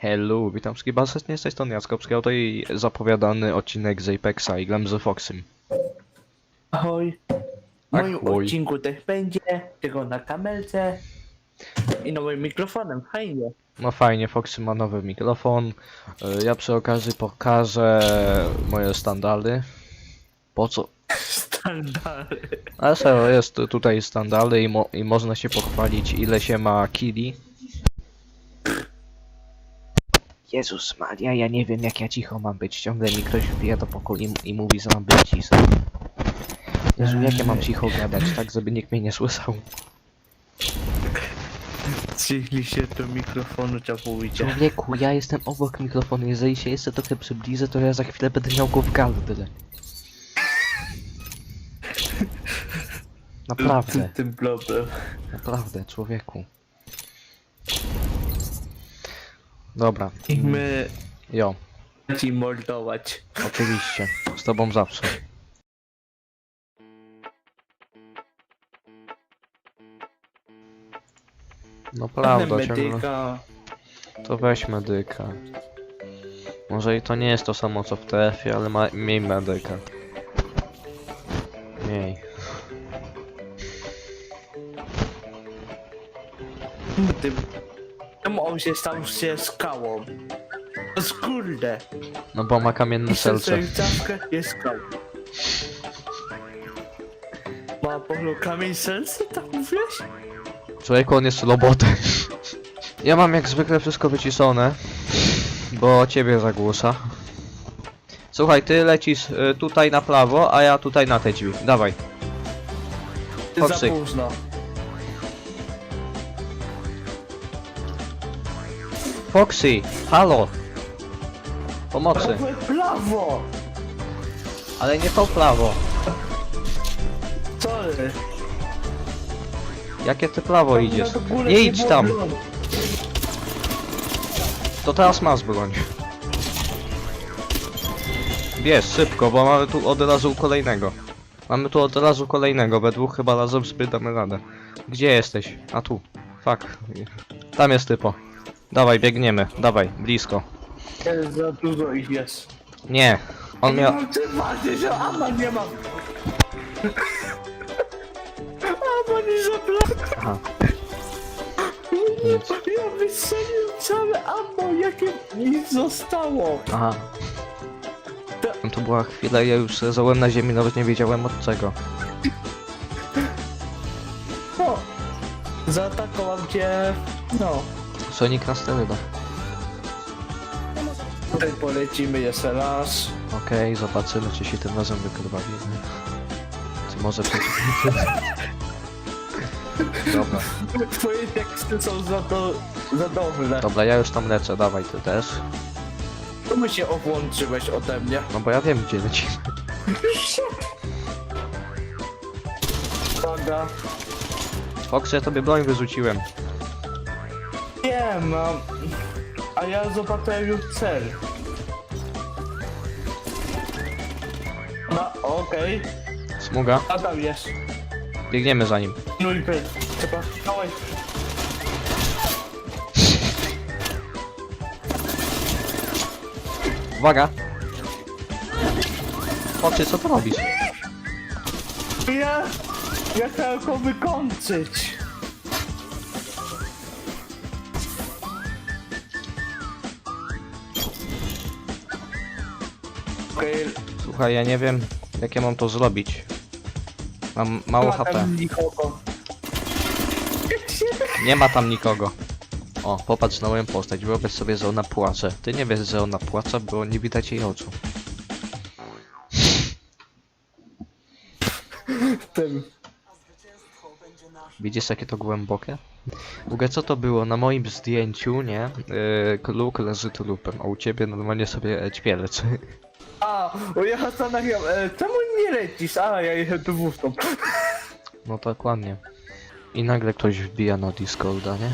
Hello, witam wszystkich bardzo z tej strony Jackowski, i zapowiadany odcinek z Apexa i gram z Foxem. Ahoj. W moim Ahoj. odcinku też będzie, tylko na kamelce i nowym mikrofonem, fajnie. No fajnie, Foxy ma nowy mikrofon. Y, Ja przy okazji pokażę moje standardy. Po co? Standard. Ale serio, jest tutaj standardy i, mo i można się pochwalić ile się ma killi. Jezus Maria, ja nie wiem jak ja cicho mam być. Ciągle mi ktoś wbija do pokoju i, i mówi, że mam być cicho. Jezu, jak ja mam cicho gadać, tak żeby nikt mnie nie słyszał. Czyli się do mikrofonu czapujcie. Człowieku, ja jestem obok mikrofonu, jeżeli się jeszcze trochę przybliżę, to ja za chwilę będę miał go w gardle. Naprawdę, Tym problem. naprawdę, człowieku. Dobra, I my jo, ci mordować. oczywiście, z tobą zawsze. No prawda, ciągle... Medyka. To weź medyka. Może i to nie jest to samo co w TF-ie, ale ma, miej medyka. Miej. Tym. Czemu on się stał się skałą? To jest kurde. No bo ma kamienne I serce. sobie zawsze jest skał. Ma polu kamień serce, tak mówiłeś? Człowieku, on jest robotem. Ja mam jak zwykle wszystko wyciszone, bo ciebie zagłusza. Słuchaj, ty lecisz y, tutaj na prawo, a ja tutaj na te drzwi. Dawaj. Za Foxy. późno. Foxy, halo. Pomocy. Prawo! Ale nie to prawo. Sorry. Jakie ty prawo idziesz? Nie idź było tam. broń. To teraz masz broń. Bierz, szybko, bo mamy tu od razu kolejnego. Mamy tu od razu kolejnego, we dwóch chyba razem sobie damy radę. Gdzie jesteś? A tu. Fuck. Tam jest typo. Dawaj, biegniemy. Dawaj, blisko. Jest za dużo ich jest. Nie. On Nie miał... mam ty ważnie, że Ama nie mam. Ama nie zabrał. Aha. Nic. Ja wystrzeliłem całe ammo, jakie mi zostało. Aha. No To była chwila, ja już leżałem na ziemi, nawet nie wiedziałem od czego. No. Zaatakował cię. No. Sonic na sterydach. Tutaj polecimy jeszcze raz. Okej, zobaczymy czy się tym razem wykrwawimy. Czy może przeciwnicy... Dobra, Twoje teksty są za to za dobre. dobra, ja już tam lecę, dawaj ty też. Czemu się odłączyłeś ode mnie? No bo ja wiem gdzie lecimy. Uwaga. Fox, ja tobie broń wyrzuciłem. Wiem, a, a ja zobaczyłem już cel. No, okej. Smuga, A tam jest. biegniemy za nim. No i wy. Chyba. Dawaj. Uwaga! Foxy, co ty robisz? Ja... Ja chciałem go wykończyć. Słuchaj, ja nie wiem jak ja mam to zrobić. Mam mało ma HP. tam nikogo. Nie ma tam nikogo. O, popatrz na moją postać, wyobraź sobie, że ona płacze. Ty nie wiesz, że ona płacze, bo nie widać jej oczu. Tym. Widzisz jakie to głębokie? W ogóle co to było? Na moim zdjęciu, nie? Yy, kluk leży trupem, a u ciebie normalnie sobie ćpie leczy. A, bo ja zastanawiam, e, czemu nie lecisz? A, ja jechałem tu wózką. No dokładnie. I nagle ktoś wbija na Discorda, nie?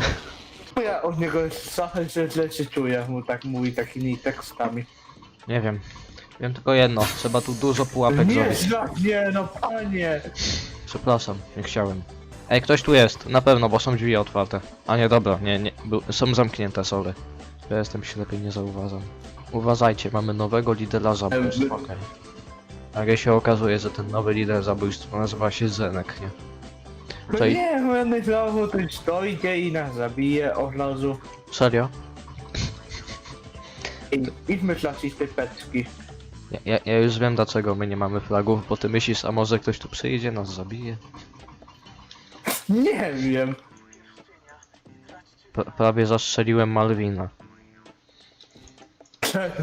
Bo Ja od niego trochę że źle się czuję, mu tak mówi takimi tekstami. Nie wiem. Wiem tylko jedno, trzeba tu dużo pułapek Nie, zrobić. za- nie, no panie! Przepraszam, nie chciałem. Ej, ktoś tu jest, na pewno, bo są drzwi otwarte. A nie, dobra, nie, nie, był, są zamknięte, sorry. Ja jestem ślepy, nie zauważam. Uważajcie, mamy nowego lidera zabójstw, okej. Nagle się okazuje, że ten nowy lider zabójstwa nazywa się Zenek, nie? No Tutaj- nie, będę znowu tu stoicie i nas zabije od razu. Serio? Ej, idźmy tracić te peczki. Ja, ja, ja już wiem dlaczego my nie mamy flagów, bo ty myślisz, a może ktoś tu przyjdzie, nas zabije? Nie wiem. Pra, prawie zastrzeliłem Malwina.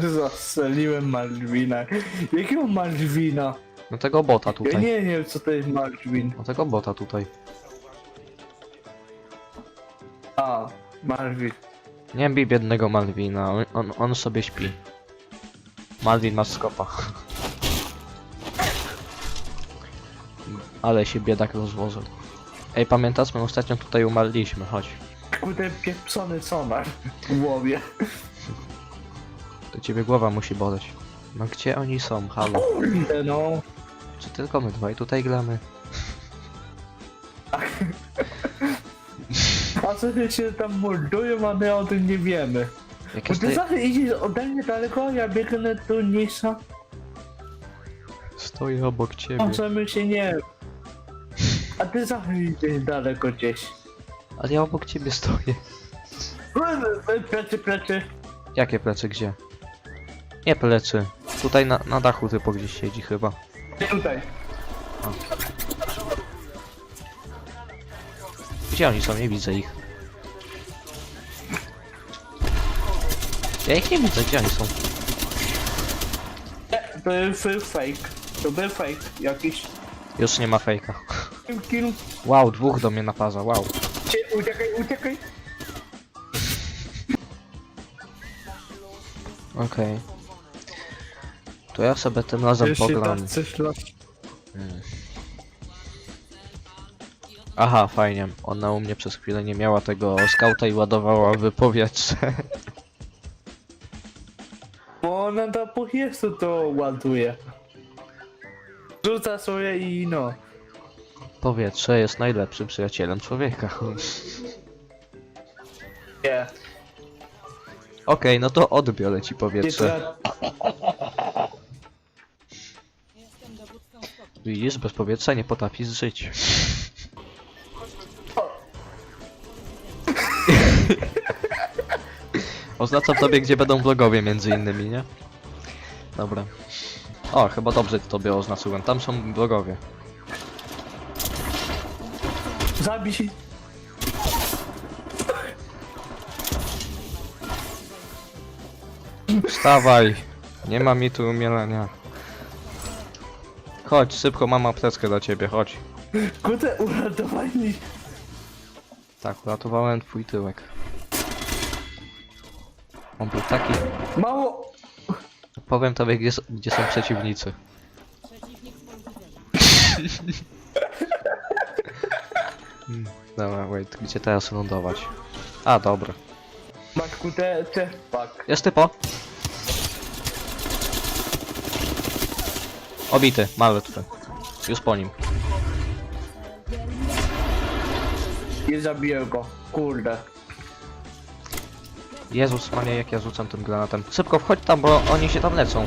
Zastrzeliłem Malwina. Jakiego Malwina? No tego bota Ja tutaj. nie wiem co to jest Malwin. No tego bota tutaj. A, Malwin. Nie bij biednego Malwina, on, on, on sobie śpi. Malwin ma skopa. Ale się biedak rozłożył. Ej, pamiętasz, my ostatnio tutaj umarliśmy, chodź. Kurde pieprzony sonar w głowie. Ciebie głowa musi boleć. No gdzie oni są, halo? No. Czy tylko my dwaj tutaj gramy? A co ty się tam mordują, a my o tym nie wiemy. Bo ty stoję, zawsze idziesz ode mnie daleko, ja biegnę tu mniejsza, stoję obok ciebie. możemy się nie... A ty zawsze idziesz daleko gdzieś. Ale ja obok ciebie stoję. Plecy, plecy. Jakie plecy, gdzie? Nie plecy. Tutaj na, na dachu typo gdzieś siedzi chyba. Tutaj. Gdzie oni są? Nie widzę ich. Ja ich nie widzę, gdzie oni są? Nie, to jest fake. To był fake jakiś. Już nie ma fejka. Kill, kill. Wow, dwóch do mnie naparza, wow. Cie- Uciekaj, uciekaj. Okej. To ja sobie tym razem pogram. coś los. Aha, fajnie. Ona u mnie przez chwilę nie miała tego skauta i ładowała w powietrze. Bo ona to po prostu to ładuje. Rzuca sobie i no. Powietrze jest najlepszym przyjacielem człowieka. Nie. Okej, no to odbiorę ci powietrze. Widzisz, bez powietrza nie potrafisz żyć. Oznacam tobie, gdzie będą vlogowie między innymi, nie? Dobra. O, chyba dobrze tobie oznaczyłem. Tam są vlogowie. Zabij się. Wstawaj! Nie ma mi tu umielenia. Chodź, szybko mam apteczkę dla ciebie, chodź. Kurde, uratowani. Tak, uratowałem twój tyłek. On był taki... Mało. Powiem tobie, gdzie, s- gdzie są przeciwnicy. Hmm, Dobra, wait, gdzie teraz lądować? A, dobra. Masz kurde, te fuck. Jest typo! Obity, martwy. Już po nim. Nie zabiję go. Kurde. Jezus Maria, jak ja rzucam tym granatem. Szybko, wchodź tam, bo oni się tam lecą.